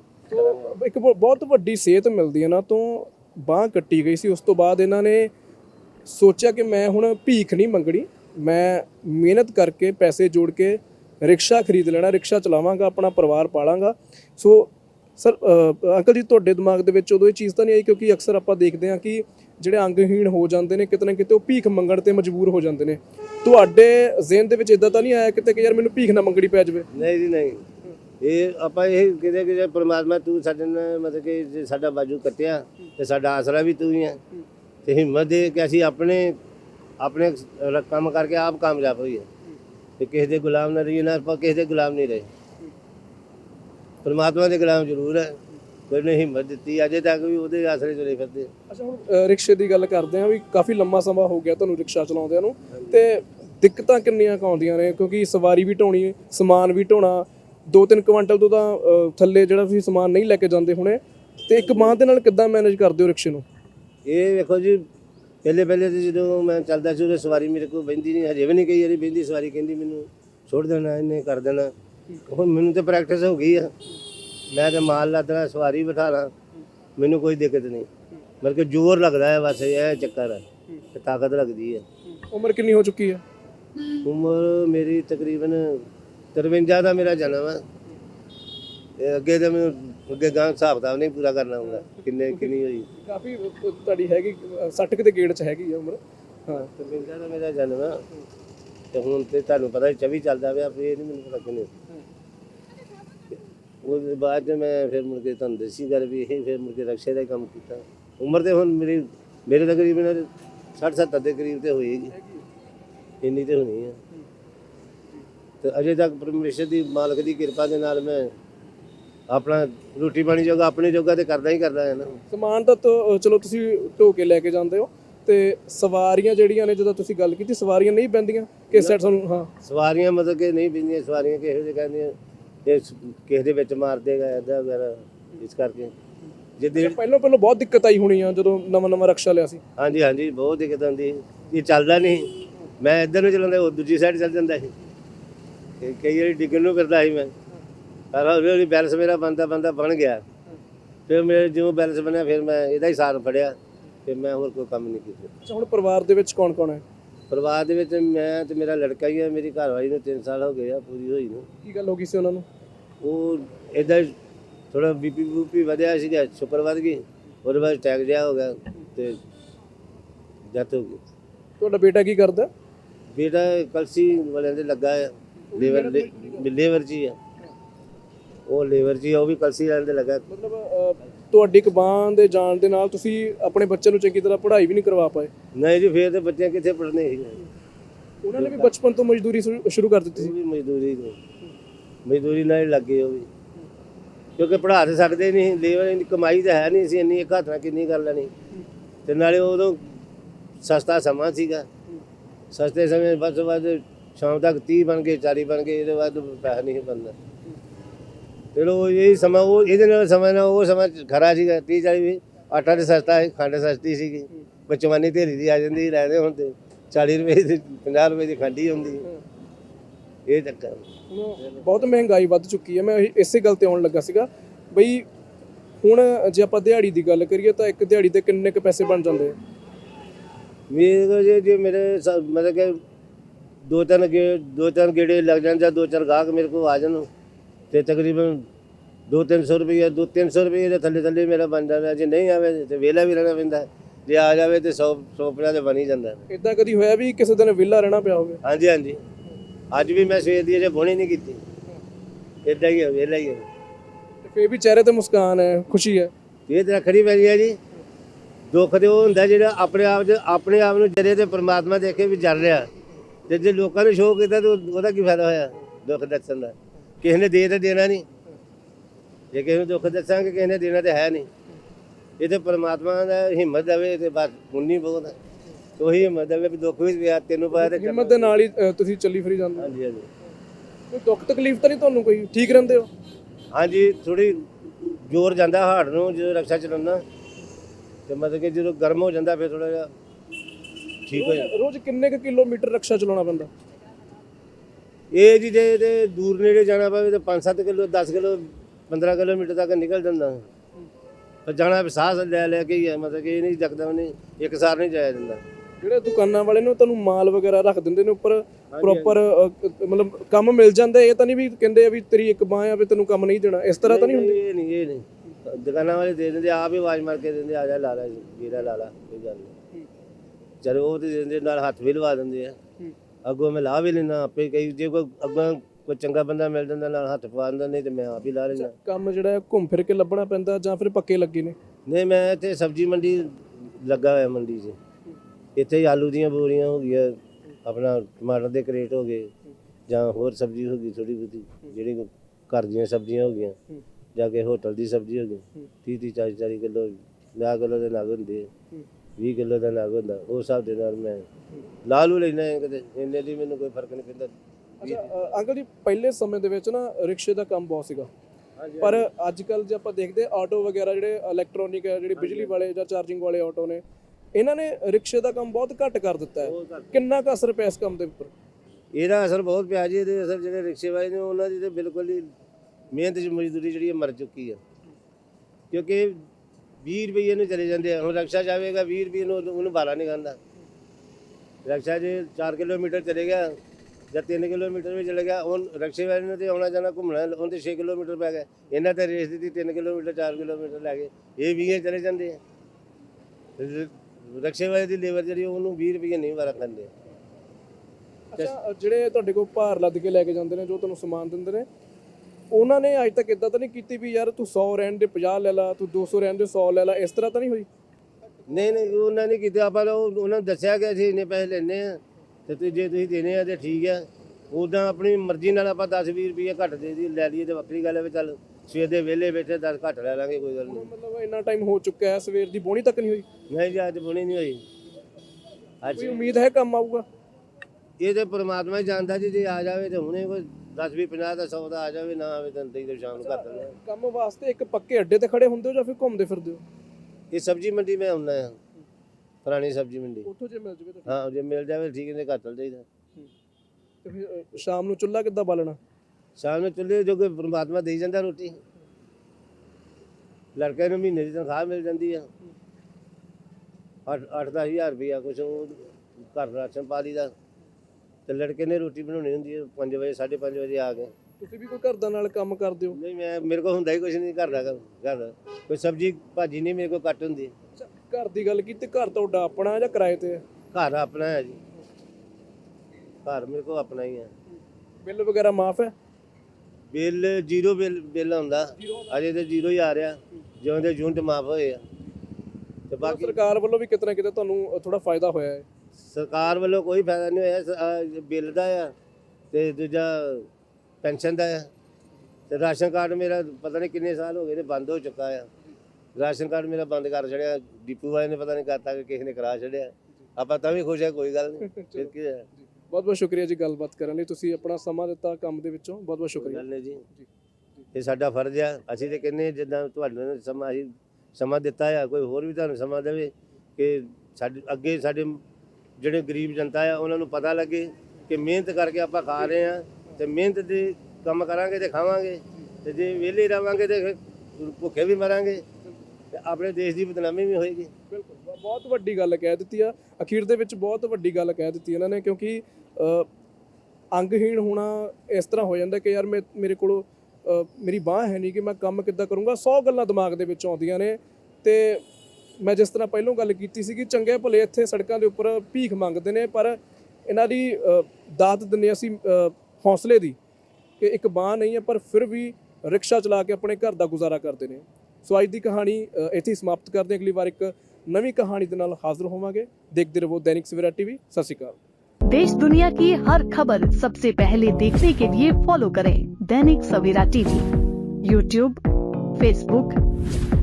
ਇੱਕ ਬਹੁਤ ਵੱਡੀ ਸਿਹਤ ਮਿਲਦੀ ਹੈ ਨਾ ਤੋਂ ਬਾਹ ਕੱਟੀ ਗਈ ਸੀ। ਉਸ ਤੋਂ ਬਾਅਦ ਇਹਨਾਂ ਨੇ ਸੋਚਿਆ ਕਿ ਮੈਂ ਹੁਣ ਭੀਖ ਨਹੀਂ ਮੰਗਣੀ। ਮੈਂ ਮਿਹਨਤ ਕਰਕੇ ਪੈਸੇ ਜੋੜ ਕੇ ਰਿਕਸ਼ਾ ਖਰੀਦ ਲੈਣਾ, ਰਿਕਸ਼ਾ ਚਲਾਵਾਂਗਾ, ਆਪਣਾ ਪਰਿਵਾਰ ਪਾਲਾਂਗਾ। ਸੋ ਸਰ ਅੰਕਲ ਜੀ, ਤੁਹਾਡੇ ਦਿਮਾਗ ਦੇ ਵਿੱਚ ਉਦੋਂ ਇਹ ਚੀਜ਼ ਤਾਂ ਨਹੀਂ ਆਈ ਕਿਉਂਕਿ ਅਕਸਰ ਆਪਾਂ ਦੇਖਦੇ ਹਾਂ ਕਿ ਜਿਹੜੇ ਅੰਗਹੀਣ ਹੋ ਜਾਂਦੇ ਨੇ, ਕਿਤੇ ਨਾ ਕਿਤੇ ਉਹ ਭੀਖ ਮੰਗਣ ਤੇ ਮਜਬੂਰ ਹੋ ਜਾਂਦੇ ਨੇ। ਤੁਹਾਡੇ ਜ਼ਿਹਨ ਦੇ ਵਿੱਚ ਇਦਾਂ ਤਾਂ ਨਹੀਂ ਆਇਆ ਕਿਤੇ ਕਿ ਯਾਰ ਮੈਨੂੰ ਭੀਖ ਨਾ ਮੰਗਣੀ ਪੈ ਜਾਵੇ?
ਨਹੀਂ ਜੀ, ਨਹੀਂ। ਇਹ ਆਪਾਂ ਇਹ ਕਿਤੇ ਕਿ ਪਰਮਾਤਮਾ ਤੂੰ ਸਾਡੇ ਨਾਲ ਮਤਲਬ ਕਿ ਜੇ ਸਾਡਾ ਬਾਜੂ ਕੱਟਿਆ ਤੇ ਸਾਡਾ ਆਸਰਾ ਵੀ ਤੂੰ ਹੀ ਹੈ ਤੇ ਹਿੰਮਤ ਦੇ ਕਿ ਅਸੀਂ ਆਪਣੇ ਆਪਣੇ ਕੰਮ ਕਰਕੇ ਆਪ ਕਾਮਯਾਬ ਹੋਈਏ ਤੇ ਕਿਸੇ ਦੇ ਗੁਲਾਮ ਨਾ ਰਹੀਏ ਨਾ ਆਪਾਂ ਕਿਸੇ ਦੇ ਗੁਲਾਮ ਨਹੀਂ ਰਹੇ। ਪਰਮਾਤਮਾ ਦੇ ਗੁਲਾਮ ਜ਼ਰੂਰ ਹੈ। ਕੋਈ ਨੇ ਹਿੰਮਤ ਦਿੱਤੀ ਅਜੇ ਤੱਕ ਵੀ ਉਹਦੇ ਆਸਰੇ ਚਲੇ ਫਿਰਦੇ
ਅੱਛਾ ਹੁਣ ਰਿਕਸ਼ੇ ਦੀ ਗੱਲ ਕਰਦੇ ਹਾਂ ਵੀ ਕਾਫੀ ਲੰਮਾ ਸਮਾਂ ਹੋ ਗਿਆ ਤੁਹਾਨੂੰ ਰਿਕਸ਼ਾ ਚਲਾਉਂਦਿਆਂ ਨੂੰ। ਤੇ ਦਿੱਕਤਾਂ ਕਿੰਨੀਆਂ ਆਉਂਦੀਆਂ ਨੇ? ਕਿਉਂਕਿ ਸਵਾਰੀ ਵੀ ਢੋਣੀ ਸਮਾਨ ਵੀ ਢੋਣਾ 2-3 ਕੁਇੰਟਲ ਤੋਂ ਤਾਂ ਅ, ਥੱਲੇ ਜਿਹੜਾ ਤੁਸੀਂ ਸਮਾਨ ਨਹੀਂ ਲੈ ਕੇ ਜਾਂਦੇ ਹੋਣੇ। ਤੇ ਇੱਕ ਬਾਂਹ ਦੇ ਨਾਲ ਕਿੱਦਾਂ ਮੈਨੇਜ ਕਰਦੇ ਹੋ ਰਿਕਸ਼ੇ ਨੂੰ?
ਇਹ ਵੇਖੋ ਜੀ ਪਹਿਲੇ ਪਹਿਲੇ ਤੇ ਜਦੋਂ ਮੈਂ ਚੱਲਦਾ ਸੀ ਉਦੋਂ ਸਵਾਰੀ ਮੇਰੇ ਕੋਲ ਬਹਿੰਦੀ ਨਹੀਂ ਹਜੇ ਵੀ ਨਹੀਂ ਕਈ ਵਾਰੀ ਬਹਿੰਦੀ ਸਵਾਰੀ ਕਹਿੰਦੀ ਮੈਨੂੰ ਛੋੜ ਦੇਣਾ ਇਹਨੇ ਕਰ ਦੇਣਾ। ਹੁਣ ਮੈਨੂੰ ਤੇ ਪ੍ਰੈਕਟਿਸ ਹੋ ਗਈ ਆ। ਮੈਂ ਤੇ ਮਾਲ ਲੱਦਣਾ ਸਵਾਰੀ ਬਿਠਾ ਲਾਂ ਮੈਨੂੰ ਕੋਈ ਦਿੱਕਤ ਨਹੀਂ। ਮਤਲਬ ਕਿ ਜ਼ੋਰ ਲੱਗਦਾ ਹੈ ਬਸ ਇਹ ਚੱਕਰ ਹੈ ਤੇ ਤਾਕਤ ਲੱਗਦੀ ਹੈ
ਉਮਰ ਕਿੰਨੀ ਹੋ ਚੁੱਕੀ ਹੈ
ਉਮਰ ਮੇਰੀ ਤਕਰੀਬਨ 53 ਦਾ ਮੇਰਾ ਜਨਮ ਹੈ ਅੱਗੇ ਤਾਂ ਮੈਂ ਅੱਗੇ ਗਾਂ ਹਿਸਾਬ ਕਿਤਾਬ ਨਹੀਂ ਪੂਰਾ ਕਰਨਾ ਹੁੰਦਾ ਕਿੰਨੇ ਕਿੰਨੀ ਹੋਈ।
ਕਾਫੀ ਤੁਹਾਡੀ ਹੈਗੀ ਅ, 60 ਕਿਤੇ ਗੇੜ ਚ ਹੈਗੀ ਆ ਉਮਰ। ਹਾਂ।
53 ਦਾ ਮੇਰਾ ਜਨਮ ਹੈ ਤੇ ਹੁਣ ਤੇ ਤੁਹਾਨੂੰ ਪਤਾ 24 ਚੱਲਦਾ ਪਿਆ ਫੇਰ ਨਹੀਂ ਮੈਨੂੰ ਪਤਾ ਕਿੰਨੇ। ਉਹਦੇ ਬਾਅਦ ਮੈਂ ਫਿਰ ਮੁੜ ਕੇ ਤੁਹਾਨੂੰ ਦੱਸੀ ਗੱਲ ਵੀ ਇਹ ਫਿਰ ਮੁੜ ਕੇ ਰਕਸ਼ੇ ਦਾ ਕੰਮ ਕੀਤਾ। ਉਮਰ ਤੇ ਹੁਣ ਮੇਰੀ ਮੇਰੇ ਤਕਰੀਬਨ 60 70 ਦੇ ਕਰੀਬ ਤੇ ਹੋਏਗੀ ਇੰਨੀ ਤੇ ਹੋਣੀ ਹੈ। ਤੇ ਅਜੇ ਤੱਕ ਪਰਮੇਸ਼ਰ ਦੀ ਮਾਲਕ ਦੀ ਕਿਰਪਾ ਦੇ ਨਾਲ ਮੈਂ ਆਪਣਾ ਰੋਟੀ ਪਾਣੀ ਜੋਗਾ ਆਪਣੇ ਜੋਗਾ ਤੇ ਕਰਦਾ ਹੀ ਕਰਦਾ ਹੈ ਨਾ।
ਸਮਾਨ ਤਾਂ ਤੋ- ਚਲੋ ਤੁਸੀਂ ਢੋ ਕੇ ਲੈ ਕੇ ਜਾਂਦੇ ਹੋ ਤੇ ਸਵਾਰੀਆਂ ਜਿਹੜੀਆਂ ਨੇ ਜਦੋਂ ਤੁਸੀਂ ਗੱਲ ਕੀਤੀ ਸਵਾਰੀਆਂ ਨਹੀਂ ਪੈਂਦੀਆਂ ਕਿਸ ਸਾਈਡ ਤੁਹਾਨੂੰ ਹਾਂ।
ਸਵਾਰੀਆਂ ਮਤਲਬ ਕਿ ਨਹੀਂ ਪੈਂਦੀਆਂ ਸਵਾਰੀਆਂ ਕਿਸੇ ਦੇ ਕਹਿੰਦੀਆਂ ਇਹ ਸ- ਕਿਸੇ ਦੇ ਵਿੱਚ ਮਾਰ ਦੇਗਾ ਐਦਾ ਵਗੈਰਾ ਇਸ ਕਰਕੇ। ਜਿੱਦੇ
ਪਹਿਲਾਂ ਪਹਿਲਾਂ ਬਹੁਤ ਦਿੱਕਤ ਆਈ ਹੋਣੀ ਆ ਜਦੋਂ ਨਵਾਂ ਨਵਾਂ ਰਕਸ਼ਾ ਲਿਆ ਸੀ।
ਹਾਂਜੀ ਹਾਂਜੀ ਬਹੁਤ ਦਿੱਕਤ ਆਉਂਦੀ ਸੀ। ਇਹ ਚੱਲਦਾ ਨਹੀਂ। ਮੈਂ ਇੱਧਰ ਨੂੰ ਚਲਾਉਂਦਾ ਉਹ ਦੂਜੀ ਸਾਈਡ ਚੱਲ ਜਾਂਦਾ ਸੀ। ਤੇ ਕਈ ਵਾਰੀ ਡਿੱਗਣ ਨੂੰ ਫਿਰਦਾ ਸੀ ਮੈਂ। ਪਰ ਹੌਲੀ ਬੈਲੈਂਸ ਮੇਰਾ ਬੰਦਾ ਬੰਦਾ ਬਣ ਗਿਆ। ਫਿਰ ਮੇਰੇ ਜਿਉਂ ਬੈਲੈਂਸ ਬਣਿਆ ਫਿਰ ਮੈਂ ਇਹਦਾ ਹੀ ਸਾਥ ਫੜਿਆ। ਤੇ ਮੈਂ ਹੋਰ ਕੋਈ ਕੰਮ ਨਹੀਂ ਕੀਤਾ।
ਅੱਛਾ ਹੁਣ ਪਰਿਵਾਰ ਦੇ ਵਿੱਚ ਕੌਣ ਕੌਣ ਹੈ?
ਪਰਿਵਾਰ ਦੇ ਵਿੱਚ ਮੈਂ ਤੇ ਮੇਰਾ ਲੜਕਾ ਹੀ ਹੈ ਮੇਰੀ ਘਰਵਾਲੀ ਨੂੰ 3 ਸਾਲ ਹੋ ਗਏ ਆ ਪੂਰੀ ਹੋਈ ਨੂੰ।
ਕੀ ਗੱਲ ਹੋ ਗਈ ਸੀ ਉਹਨਾਂ ਨੂੰ?
ਉਹ ਇਦਾਂ ਥੋੜਾ ਬੀਪੀ ਬੂਪੀ ਵਧਿਆ ਸੀਗਾ ਸ਼ੁਕਰ ਵੱਧ ਗਈ ਉਹਦੇ ਬਾਅਦ ਅਟੈਕ ਜਿਹਾ ਹੋ ਗਿਆ ਤੇ ਡੈਥ ਹੋ ਗਈ।
ਤੁਹਾਡਾ ਬੇਟਾ ਕੀ ਕਰਦਾ?
ਬੇਟਾ ਕਲਸੀ ਵਾਲਿਆਂ ਦੇ ਲੱਗਾ ਹੈ ਲੇਵਰ ਲੇਵਰ ਜੀ ਹੈ ਉਹ ਲੇਵਰ ਜੀ ਉਹ ਵੀ ਕਲਸੀ ਵਾਲਿਆਂ ਦੇ ਲੱਗਾ।
ਮਤਲਬ ਤੁਹਾਡੀ ਕਬਾਨ ਦੇ ਜਾਣ ਦੇ ਨਾਲ ਤੁਸੀਂ ਆਪਣੇ ਬੱਚੇ ਨੂੰ ਚੰਗੀ ਤਰ੍ਹਾਂ ਪੜ੍ਹਾਈ ਵੀ ਨਹੀਂ ਕਰਵਾ ਪਾਏ।
ਨਹੀਂ ਜੀ ਫੇਰ ਤੇ ਬੱਚੇ ਕਿੱਥੇ ਪੜਨੇ ਸੀ?
ਉਹਨਾਂ ਨੇ ਵੀ ਬਚਪਨ ਤੋਂ ਮਜ਼ਦੂਰੀ ਸ਼ੁਰੂ- ਸ਼ੁਰੂ ਕਰ ਦਿੱਤੀ
ਉਹ
ਸੀ
ਵੀ ਮਜ਼ਦੂਰੀ ਨੂੰ ਮਜ਼ਦੂਰੀ ਨਾਲ ਹੀ ਲੱਗੇ ਉਹ ਵੀ। ਕਿਉਂਕਿ ਪੜ੍ਹਾ ਤੇ ਸਕਦੇ ਨਹੀਂ ਲੇਵਰ ਦੀ ਕਮਾਈ ਤਾਂ ਹੈ ਨਹੀਂ ਸੀ ਇੰਨੀ ਇੱਕ ਹੱਥ ਨਾਲ ਕਿੰਨੀ ਕਰ ਲੈਣੀ। ਤੇ ਨਾਲੇ ਉਦੋਂ ਸਸਤਾ ਸਮਾਂ ਸੀਗਾ। ਸਸਤੇ ਸਮੇਂ ਵੱਧ ਤੋਂ ਵੱਧ ਸ਼ਾਮ ਤੱਕ 30 ਬਣ ਗਏ 40 ਬਣ ਗਏ ਇਹਦੇ ਬਾਅਦ ਪੈਸਾ ਨਹੀਂ ਬਣਦਾ। ਚਲੋ ਇਹ ਸਮਾਂ ਉਹ ਇਹਦੇ ਨਾਲ ਸਮਾਂ ਨਾਲ ਉਹ ਸਮਾਂ ਖਰਾ ਸੀਗਾ 30 40 ਵੀ ਆਟਾ ਤੇ ਸਸਤਾ ਹੈ ਖੰਡ ਸਸਤੀ ਸੀਗੀ। ਬਚਵਾਨੀ ਢੇਰੀ ਦੀ ਆ ਜਾਂਦੀ ਲੈਦੇ ਹੁਣ ਤੇ 40 ਰੁਪਏ ਦੀ 50 ਰੁਪਏ ਦੀ ਖੰਡੀ ਹੁੰਦੀ ਇਹ ਚੱਕਰ।
ਬਹੁਤ ਮਹਿੰਗਾਈ ਵੱਧ ਚੁੱਕੀ ਹੈ। ਮੈਂ ਇਸੇ ਗੱਲ ਤੇ ਆਉਣ ਲੱਗਾ ਸੀਗਾ। ਬਈ ਹੁਣ ਜੇ ਆਪਾਂ ਦਿਹਾੜੀ ਦੀ ਗੱਲ ਕਰੀਏ ਤਾਂ ਇੱਕ ਦਿਹਾੜੀ ਤੇ ਕਿੰਨੇ ਕੁ ਪੈਸੇ ਬਣ ਜਾਂਦੇ? ਆ
ਮੇਰੇ ਜੇ ਜੇ ਮੇਰੇ ਸ- ਮਤਲਬ ਕਿ ਦੋ ਤਿੰਨ ਦੋ ਤਿੰਨ ਗੇੜੇ ਲੱਗ ਜਾਣ ਜਾਂ ਦੋ ਚਾਰ ਗਾਹਕ ਮੇਰੇ ਕੋਲ ਆ ਜਾਣ ਤੇ ਤਕਰੀਬਨ 2-300 ਰੁਪਏ ਦੋ 300 ਰੁਪਏ ਦੇ ਥੱਲੇ ਥੱਲੇ ਮੇਰਾ ਬਣ ਜਾਂਦਾ। ਜੇ ਨਹੀਂ ਆਵੇ ਤੇ ਵਿਹਲਾ ਵੀ ਰਹਿਣਾ ਪੈਂਦਾ। ਜੇ ਆ ਜਾਵੇ ਤੇ 100 100 ਪੰਜਾਹ ਤੇ ਬਣ ਹੀ ਜਾਂਦਾ।
ਇਦਾਂ ਕਦੀ ਹੋਇਆ ਵੀ ਕਿਸੇ ਦਿਨ ਵਿਹਲਾ ਰਹਿਣਾ ਪਿਆ ਹੋਵੇ?
ਹਾਂਜੀ ਹਾਂਜੀ। ਅੱਜ ਵੀ ਮੈਂ ਸਵੇਰ ਦੀ ਅਜੇ ਬੋਣੀ ਨਹੀਂ ਕੀਤੀ। ਇਦਾਂ ਹੀ ਵਿਹਲਾ ਹੀ
ਤੇ ਫੇਰ ਵੀ ਚਿਹਰੇ ਤੇ ਮੁਸਕਾਨ ਹੈ ਖੁਸ਼ੀ ਹੈ?
ਇਹ ਤੇ ਰੱਖੜੀ ਪੈਣੀ ਹੈ ਜੀ। ਦੁੱਖ ਤੇ ਉਹ ਹੁੰਦਾ ਜਿਹੜਾ ਆਪਣੇ ਆਪ 'ਚ ਆਪਣੇ ਆਪ ਨੂੰ ਜਰੇ ਤੇ ਪ੍ਰਮਾਤਮਾ ਦੇਖੇ ਵੀ ਜਰ ਰਿਹਾ। ਤੇ ਜੇ ਲੋਕਾਂ ਨੂੰ ਸ਼ੋਅ ਕੀਤਾ ਤੇ ਉਹ- ਉਹਦਾ ਕੀ ਫਾਇਦਾ ਹੋਇਆ ਦੁੱਖ ਦੱਸਣ ਦਾ? ਕਿਸੇ ਨੇ ਦੇ ਤੇ ਦੇਣਾ ਨਹੀਂ। ਜੇ ਕਿਸੇ ਨੂੰ ਦੁੱਖ ਦੱਸਾਂਗੇ ਕਿਸੇ ਨੇ ਦੇਣਾ ਤੇ ਹੈ ਨਹੀਂ। ਇਹ ਤੇ ਪ੍ਰਮਾਤਮਾ ਦਾ ਹਿੰਮਤ ਦੇਵੇ ਤੇ ਬਸ ਉਨੀ ਬਹੁਤ ਹੈ। ਉਹੀ ਹਿੰਮਤ ਦੇਵੇ ਵੀ ਦੁੱਖ ਵੀ ਪਿਆ ਤੈਨੂੰ ਪਾਇਆ ਤੇ
ਹਿੰਮਤ ਦੇ ਨਾਲ ਹੀ ਅ, ਤੁਸੀਂ ਚੱਲੀ ਫਿਰੀ ਜਾਂਦੇ ਹੋ।
ਹਾਂਜੀ ਹਾਂਜੀ।
ਕੋਈ ਦੁੱਖ ਤਕਲੀਫ ਤਾਂ ਨਹੀਂ ਤੁਹਾਨੂੰ ਕੋਈ? ਠੀਕ ਰਹਿੰਦੇ ਹੋ?
ਹਾਂਜੀ ਥੋੜੀ ਜ਼ੋਰ ਜਾਂਦਾ ਹਾਰਟ ਨੂੰ ਜਦੋਂ ਰਕਸ਼ਾ ਚਲਾਉਣਾ ਤੇ ਮਤਲਬ ਕਿ ਜਦੋਂ ਗਰਮ ਹੋ ਜਾਂਦਾ ਫਿਰ ਥੋੜਾ ਜਿਹਾ ਠੀਕ ਹੋ ਜਾਂਦਾ।
ਰੋਜ਼ ਕਿੰਨੇ ਕੁ ਕਿਲੋਮੀਟਰ ਰਕਸ਼ਾ ਚਲਾਉਣਾ ਪੈਂਦਾ?
ਇਹ ਜੀ ਜੇ ਤੇ ਦੂਰ ਨੇੜੇ ਜਾਣਾ ਪਵੇ ਤਾਂ 5-7 ਕਿਲੋ 10 ਕਿਲੋ 15 ਕਿਲੋਮੀਟਰ ਤੱਕ ਨਿਕਲ ਜਾਂਦਾ ਪਰ ਜਾਣਾ ਵੀ ਸਾਹ ਲੈ ਲੈ ਕੇ ਹੀ ਹੈ ਮਤਲਬ ਕਿ ਇਹ ਨਹੀਂ ਜਕਦਾ ਨਹੀਂ ਇੱਕ ਸਾਰ ਨਹੀਂ ਜਾਇਆ ਜਾਂਦਾ।
ਜਿਹੜੇ ਦੁਕਾਨਾਂ ਵਾਲੇ ਨੇ ਤੁਹਾਨੂੰ ਮਾਲ ਵਗੈਰਾ ਰੱਖ ਦਿੰਦੇ ਨੇ ਉੱਪਰ ਪ੍ਰੋਪਰ ਮਤਲਬ ਕੰਮ ਮਿਲ ਜਾਂਦਾ ਇਹ ਤਾਂ ਨਹੀਂ ਵੀ ਕਹਿੰਦੇ ਆ ਵੀ ਤੇਰੀ ਇੱਕ ਬਾਹ ਆ ਵੀ ਤੈਨੂੰ ਕੰਮ ਨਹੀਂ ਦੇਣਾ ਇਸ ਤਰ੍ਹਾਂ ਤਾਂ ਨਹੀਂ ਹੁੰਦੀ?
ਇਹ ਨਹੀਂ ਇਹ ਨਹੀਂ। ਦੁਕਾਨਾਂ ਵਾਲੇ ਦੇ ਦਿੰਦੇ ਆਪ ਹੀ ਆਵਾਜ਼ ਮਾਰ ਕੇ ਦਿੰਦੇ ਆ ਜਾ ਲਾ ਲਾ ਜੀਰਾ ਲਾ ਲਾ ਕੋਈ ਗੱਲ ਨਹੀਂ। ਚਲੋ ਉਹ ਤੇ ਦਿੰਦੇ ਨਾਲ ਹੱਥ ਵੀ ਲਵਾ ਦਿੰਦੇ ਆ। ਅੱਗੋਂ ਮੈਂ ਲਾ ਵੀ ਲੈਣਾ ਆਪੇ ਕਈ ਜੇ ਕੋਈ ਅੱਗੋਂ ਕੋਈ ਚੰਗਾ ਬੰਦਾ ਮਿਲ ਜਾਂਦਾ ਨਾਲ ਹੱਥ ਪਵਾ ਦਿੰਦਾ ਨਹੀਂ ਤੇ ਮੈਂ ਆਪ ਹੀ ਲਾ ਲੈਣਾ
ਕੰਮ ਜਿਹੜਾ ਘੁੰਮ ਫਿਰ ਕੇ ਲੱਭਣਾ ਪੈਂਦਾ ਜਾਂ ਫਿਰ ਪੱਕੇ ਲੱਗੇ ਨੇ?
ਨਹੀਂ ਮੈਂ ਇੱਥੇ ਸਬਜ਼ੀ ਮੰਡੀ ਲੱਗਾ ਹੋਇਆ ਮੰਡੀ 'ਚ। ਇੱਥੇ ਹੀ ਆਲੂ ਦੀਆਂ ਬੋਰੀਆਂ ਹੋ ਗਈਆਂ ਆਪਣਾ ਟਮਾਟਰ ਦੇ ਕਰੇਟ ਹੋ ਗਏ ਜਾਂ ਹੋਰ ਸਬਜ਼ੀ ਹੋ ਗਈ ਥੋੜੀ ਬਹੁਤੀ ਜਿਹੜੀ ਘਰ ਦੀਆਂ ਸਬਜ਼ੀਆਂ ਹੋ ਗਈਆਂ ਜਾ ਕੇ ਹੋਟਲ ਦੀ ਸਬਜ਼ੀ ਹੋ ਗਈ 30 30 40 40 ਕਿਲੋ 50 ਕਿਲੋ ਦੇ ਨਗ ਹੁੰਦੇ ਆ। 20 ਕਿਲੋ ਦਾ ਨਗ ਹੁੰਦਾ ਉਸ ਹਿਸਾਬ ਦੇ ਨਾਲ ਮੈਂ ਲਾ ਲੂ ਲੈਣਾ ਹੈ ਕਿਤੇ ਇੰਨੇ ਦੀ ਮੈਨੂੰ ਕੋਈ ਫ਼ਰਕ ਨਹੀਂ ਪੈਂਦਾ।
ਅੱਛਾ ਅੰਕਲ ਜੀ ਪਹਿਲੇ ਸਮੇਂ ਦੇ ਵਿੱਚ ਨਾ ਰਿਕਸ਼ੇ ਦਾ ਕੰਮ ਬਹੁਤ ਸੀਗਾ। ਪਰ ਅੱਜ ਕੱਲ ਜੇ ਆਪਾਂ ਦੇਖਦੇ ਆਟੋ ਵਗੈਰਾ ਜਿਹੜੇ ਇਲੈਕਟ੍ਰੋਨਿਕ ਹੈ ਜਿਹੜੇ ਬਿਜਲੀ ਵਾਲੇ ਜਾਂ ਚਾਰਜਿੰਗ ਵਾਲੇ ਆਟੋ ਨੇ ਇਹਨਾਂ ਨੇ ਰਿਕਸ਼ੇ ਦਾ ਕੰਮ ਬਹੁਤ ਘੱਟ ਕਰ ਦਿੱਤਾ ਹੈ। ਕਿੰਨਾ ਕੁ ਅਸਰ ਪਿਆ ਇਸ ਕੰਮ ਦੇ ਉੱਪਰ?
ਇਹਦਾ ਅਸਰ ਬਹੁਤ ਪਿਆ ਜੀ ਇਹਦੇ ਅਸਰ ਜਿਹੜੇ ਰਿਕਸ਼ੇ ਵਾਲੇ ਨੇ ਉਹਨਾਂ ਦੀ ਤੇ ਬਿਲਕੁਲ ਹੀ ਮਿਹਨਤ ਚ ਮਜ਼ਦੂਰੀ ਜਿਹੜੀ ਮਰ ਚੁੱਕੀ ਹੈ ਕਿਉਂਕਿ 20 ਰੁਪਏ ਨੂੰ ਚਲੇ ਜਾਂਦੇ ਆ। ਹੁਣ ਰਕਸ਼ਾ ਜਾਵੇਗਾ 20 ਰੁਪਏ ਨੂੰ ਉਹਨੂੰ ਬਾਰਾ ਨਹੀਂ ਖਾਂਦਾ। ਰਕਸ਼ਾ ਜੇ 4 ਕਿਲੋਮੀਟਰ ਚਲੇ ਗਿਆ ਜਾਂ 3 ਕਿਲੋਮੀਟਰ ਵੀ ਚਲੇ ਗਿਆ, ਹੁਣ ਰਕਸ਼ੇ ਵਾਲੇ ਨੇ ਤੇ ਆਉਣਾ ਜਾਣਾ ਘੁੰਮਣਾ ਉਹਨ ਤੇ 6 ਕਿਲੋਮੀਟਰ ਪੈ ਗਿਆ। ਇਹਨਾਂ ਤੇ ਰੇਸ ਦਿੱਤੀ 3 ਕਿਲੋਮੀਟਰ 4 ਕਿਲੋਮੀਟਰ ਲੈ ਗਏ। ਇਹ 20 ਚਲੇ ਜਾਂਦੇ ਆ। ਰ- ਰਕਸ਼ੇ ਵਾਲੇ ਦੀ ਲੇਬਰ ਜਿਹੜੀ, ਉਹਨੂੰ 20 ਰੁਪਏ ਨਹੀਂ ਵਾਰਾ ਖਾਂਦੇ।
ਅੱਛਾ, ਜਿਹੜੇ ਤੁਹਾਡੇ ਕੋਲ ਭਾਰ ਲੱਦ ਕੇ ਲੈ ਕੇ ਜਾਂਦੇ ਨੇ, ਜੋ ਤੁਹਾਨੂੰ ਸਮਾਨ ਦਿੰਦੇ ਨੇ ਉਹਨਾਂ ਨੇ ਅੱਜ ਤੱਕ ਇਦਾਂ ਤਾਂ ਨਹੀਂ ਕੀਤੀ ਵੀ ਯਾਰ ਤੂੰ 100 ਰਹਿਣ ਦੇ 50 ਲੈ ਲਾ ਤੂੰ 200 ਰਹਿਣ ਦੇ 100 ਲੈ ਲਾ ਇਸ ਤਰ੍ਹਾਂ ਤਾਂ ਨਹੀਂ ਹੋਈ?
ਨਹੀਂ ਨਹੀਂ ਉਹਨਾਂ ਨੇ ਕੀਤਾ ਆਪਾਂ ਤਾਂ ਉਹ- ਉਹਨਾਂ ਨੂੰ ਦੱਸਿਆ ਕਿ ਅਸੀਂ ਇੰਨੇ ਪੈਸੇ ਲੈਣੇ ਆ ਤੇ ਤੁਸੀਂ ਜੇ ਤੁਸੀਂ ਦੇਣੇ ਆ ਤੇ ਠੀਕ ਆ ਉਦਾਂ ਆਪਣੀ ਮਰਜ਼ੀ ਨਾਲ ਆਪਾਂ 10 20 ਰੁਪਏ ਘੱਟ ਦੇ ਦੀ ਲੈ ਲਈਏ ਤੇ ਵੱਖਰੀ ਗੱਲ ਹੈ ਵੀ ਚੱਲ ਸਵੇਰ ਦੇ ਵਿਹਲੇ ਬੈਠੇ 10 ਘੱਟ ਲੈ ਲਾਂਗੇ ਕੋਈ ਗੱਲ ਨਹੀਂ।
ਮਤਲਬ ਇੰਨਾ ਟਾਈਮ ਹੋ ਚੁੱਕਾ ਹੈ ਸਵੇਰ ਦੀ ਬੋਣੀ ਤੱਕ ਨਹੀਂ ਹੋਈ?
ਨਹੀਂ ਜੀ ਅੱਜ ਬੁਣੀ ਨਹੀਂ ਹੋਈ। ਅੱਜ
ਕੋਈ ਉਮੀਦ ਹੈ ਕੰਮ ਆਊਗਾ?
ਇਹ ਤੇ ਪ੍ਰਮਾਤਮਾ ਹੀ ਜਾਣਦਾ ਜੀ ਜੇ ਆ ਜਾਵੇ ਤੇ ਹੁਣੇ ਕੋਈ 10 20 50 ਦਾ 100 ਦਾ ਆ ਜਾਵੇ ਨਾ ਆਵੇ ਤਾਂ ਤੇ ਸ਼ਾਮ ਨੂੰ ਘੱਟ ਲੈ
ਕੰਮ ਵਾਸਤੇ ਇੱਕ ਪੱਕੇ ਅੱਡੇ ਤੇ ਖੜੇ ਹੁੰਦੇ ਹੋ ਜਾਂ ਫਿਰ ਘੁੰਮਦੇ ਫਿਰਦੇ ਹੋ?
ਇਹ ਸਬਜ਼ੀ ਮੰਡੀ ਮੈਂ ਹੁੰਦਾ ਆ ਪੁਰਾਣੀ ਸਬਜ਼ੀ ਮੰਡੀ।
ਉੱਥੋਂ ਜੇ ਮਿਲ ਜਵੇ ਤਾਂ
ਹਾਂ ਜੇ ਮਿਲ ਜਾਵੇ ਠੀਕ ਨਹੀਂ ਘੱਟ ਚਲ ਜਾਈਦਾ।
ਤੇ ਫਿਰ ਅ, ਸ਼ਾਮ ਨੂੰ ਚੁੱਲ੍ਹਾ ਕਿੱਦਾਂ ਬਾਲਣਾ?
ਸ਼ਾਮ ਨੂੰ ਚੁੱਲ੍ਹੇ ਜੋ ਕੋਈ ਪ੍ਰਮਾਤਮਾ ਦੇਈ ਜਾਂਦਾ ਰੋਟੀ। ਲੜਕੇ ਨੂੰ ਮਹੀਨੇ ਦੀ ਤਨਖਾਹ ਮਿਲ ਜਾਂਦੀ ਆ। 8 8 ਹਜ਼ਾਰ ਰੁਪਇਆ ਕੁਛ ਉਹ ਘਰ ਰਾਸ਼ਨ ਪਾ ਲਈਦਾ ਤੇ ਲੜਕੇ ਨੇ ਰੋਟੀ ਬਣਾਉਣੀ ਹੁੰਦੀ ਹੈ 5 ਵਜੇ 5:30 ਵਜੇ ਆ ਕੇ
ਤੁਸੀਂ ਵੀ ਕੋਈ ਘਰ ਦਾ ਨਾਲ ਕੰਮ ਕਰਦੇ ਹੋ?
ਨਹੀਂ ਮੈਂ ਮੇਰੇ ਕੋਲ ਹੁੰਦਾ ਹੀ ਕੁਛ ਨਹੀਂ ਘਰ ਦਾ ਘਰ ਦਾ। ਕੋਈ ਸਬਜ਼ੀ ਭਾਜੀ ਨਹੀਂ ਮੇਰੇ ਕੋਲ ਕੱਟ ਹੁੰਦੀ
ਅੱਛਾ, ਘਰ ਦੀ ਗੱਲ ਕੀਤੀ ਘਰ ਤੁਹਾਡਾ ਆਪਣਾ ਜਾਂ ਕਿਰਾਏ ਤੇ ਹੈ?
ਘਰ ਆਪਣਾ ਹੈ ਜੀ। ਘਰ ਮੇਰੇ ਕੋਲ ਆਪਣਾ ਹੀ ਹੈ।
ਬਿੱਲ ਵਗੈਰਾ ਮਾਫ ਹੈ?
ਬਿੱਲ ਜ਼ੀਰੋ ਬਿੱਲ ਬਿੱਲ ਆਉਂਦਾ। ਅਜੇ ਤੇ ਜ਼ੀਰੋ ਹੀ ਆ ਰਿਹਾ। ਜਿਉਂ ਦੇ ਮਾਫ ਹੋਏ ਆ। ਤੇ ਬਾਕੀ
ਸਰਕਾਰ ਵੱਲੋਂ ਵੀ ਕਿਤੇ ਨਾ ਕਿਤੇ ਤੁਹਾਨੂੰ ਥੋੜਾ ਫਾਇਦਾ ਹੋਇਆ ਹੈ।
ਸਰਕਾਰ ਵੱਲੋਂ ਕੋਈ ਫਾਇਦਾ ਨਹੀਂ ਹੋਇਆ ਸ- ਬਿੱਲ ਦਾ ਆ ਤੇ ਦੂਜਾ ਪੈਨਸ਼ਨ ਦਾ ਆ। ਤੇ ਰਾਸ਼ਨ ਕਾਰਡ ਮੇਰਾ ਪਤਾ ਨਹੀਂ ਕਿੰਨੇ ਸਾਲ ਹੋ ਗਏ ਨੇ ਬੰਦ ਹੋ ਚੁੱਕਾ ਆ। ਰਾਸ਼ਨ ਕਾਰਡ ਮੇਰਾ ਬੰਦ ਕਰ ਛੜਿਆ ਡਿਪੂ ਵਾਲੇ ਨੇ ਪਤਾ ਨਹੀਂ ਕਰਤਾ ਕਿ ਕਿਸੇ ਨੇ ਕਰਾ ਛੜਿਆ ਆਪਾਂ ਤਾਂ ਵੀ ਖੁਸ਼ ਆ ਕੋਈ ਗੱਲ ਨਹੀਂ ਫਿਰ ਕੀ ਹੈ
ਬਹੁਤ ਬਹੁਤ ਸ਼ੁਕਰੀਆ ਜੀ ਗੱਲਬਾਤ ਕਰਨ ਲਈ ਤੁਸੀਂ ਆਪਣਾ ਸਮਾਂ ਦਿੱਤਾ ਕੰਮ ਦੇ ਵਿੱਚੋਂ ਬਹੁਤ ਬਹੁਤ
ਕੋਈ
ਸ਼ੁਕਰੀਆ।
ਗੱਲ ਨਹੀਂ ਜੀ। ਇਹ ਸਾਡਾ ਫਰਜ਼ ਆ ਅਸੀਂ ਤੇ ਕਹਿੰਦੇ ਹਾਂ ਜਿੱਦਾਂ ਤੁਹਾਡੇ ਨੇ ਸਮਾਂ ਅਸੀਂ ਸਮਾਂ ਦਿੱਤਾ ਆ ਕੋਈ ਹੋਰ ਵੀ ਤੁਹਾਨੂੰ ਸਮਾਂ ਦੇਵੇ ਕਿ ਸਾਡੇ ਅੱਗੇ ਸਾਡੇ ਜਿਹੜੇ ਗਰੀਬ ਜਨਤਾ ਆ, ਉਹਨਾਂ ਨੂੰ ਪਤਾ ਲੱਗੇ ਕਿ ਮਿਹਨਤ ਕਰਕੇ ਆਪਾਂ ਖਾ ਰਹੇ ਆ ਤੇ ਮਿਹਨਤ ਦੇ ਕੰਮ ਕਰਾਂਗੇ ਤੇ ਖਾਵਾਂਗੇ ਤੇ ਜੇ ਵਿਹਲੇ ਰਵਾਂਗੇ ਤੇ ਭੁੱਖੇ ਵੀ ਮਰਾਂਗੇ ਤੇ ਆਪਣੇ ਦੇਸ਼ ਦੀ ਬਦਨਾਮੀ ਵੀ ਹੋਏਗੀ।
ਬਿਲਕੁਲ ਬਹੁਤ ਵੱਡੀ ਗੱਲ ਕਹਿ ਦਿੱਤੀ ਆ। ਅਖੀਰ ਦੇ ਵਿੱਚ ਬਹੁਤ ਵੱਡੀ ਗੱਲ ਕਹਿ ਦਿੱਤੀ ਇਹਨਾਂ ਨੇ ਕਿਉਂਕਿ ਅੰਗਹੀਣ ਹੋਣਾ ਇਸ ਤਰ੍ਹਾਂ ਹੋ ਜਾਂਦਾ ਕਿ ਯਾਰ ਮੈਂ, ਮੇਰੇ ਕੋਲ ਮੇਰੀ ਬਾਹ ਹੈ ਨਹੀਂ ਕਿ ਮੈਂ ਕੰਮ ਕਿੱਦਾਂ ਕਰੂੰਗਾ। 100 ਗੱਲਾਂ ਦਿਮਾਗ ਦੇ ਵਿੱਚ ਆਉਂਦੀਆਂ ਨੇ ਤੇ ਮੈਂ ਜਿਸ ਤਰ੍ਹਾਂ ਪਹਿਲਾਂ ਗੱਲ ਕੀਤੀ ਸੀ ਕਿ ਚੰਗੇ ਭਲੇ ਇੱਥੇ ਸੜਕਾਂ ਦੇ ਉੱਪਰ ਭੀਖ ਮੰਗਦੇ ਨੇ ਪਰ ਇਹਨਾਂ ਦੀ ਅ, ਦਾਤ ਦਿੰਦੇ ਅਸੀਂ ਅ, ਹੌਸਲੇ ਦੀ ਕਿ ਇੱਕ ਬਾਹ ਨਹੀਂ ਹੈ ਪਰ ਫਿਰ ਵੀ ਰਿਕਸ਼ਾ ਚਲਾ ਕੇ ਆਪਣੇ ਘਰ ਦਾ ਗੁਜ਼ਾਰਾ ਕਰਦੇ ਨੇ ਸੋ ਅੱਜ ਦੀ ਕਹਾਣੀ ਅ, ਇੱਥੇ ਹੀ ਸਮਾਪਤ ਕਰਦੇ ਹਾਂ ਅਗਲੀ ਵਾਰ ਇੱਕ ਨਵੀਂ ਕਹਾਣੀ ਦੇ ਨਾਲ ਹਾਜ਼ਰ ਹੋਵਾਂਗੇ ਦੇਖਦੇ ਰਹੋ ਦੈਨਿਕ ਸਵੇਰਾ ਟੀਵੀ ਸਤਿ ਸ਼੍ਰੀ ਅਕਾਲ
देश दुनिया की हर खबर सबसे पहले देखने के लिए फॉलो करें Dainik Savera TV YouTube Facebook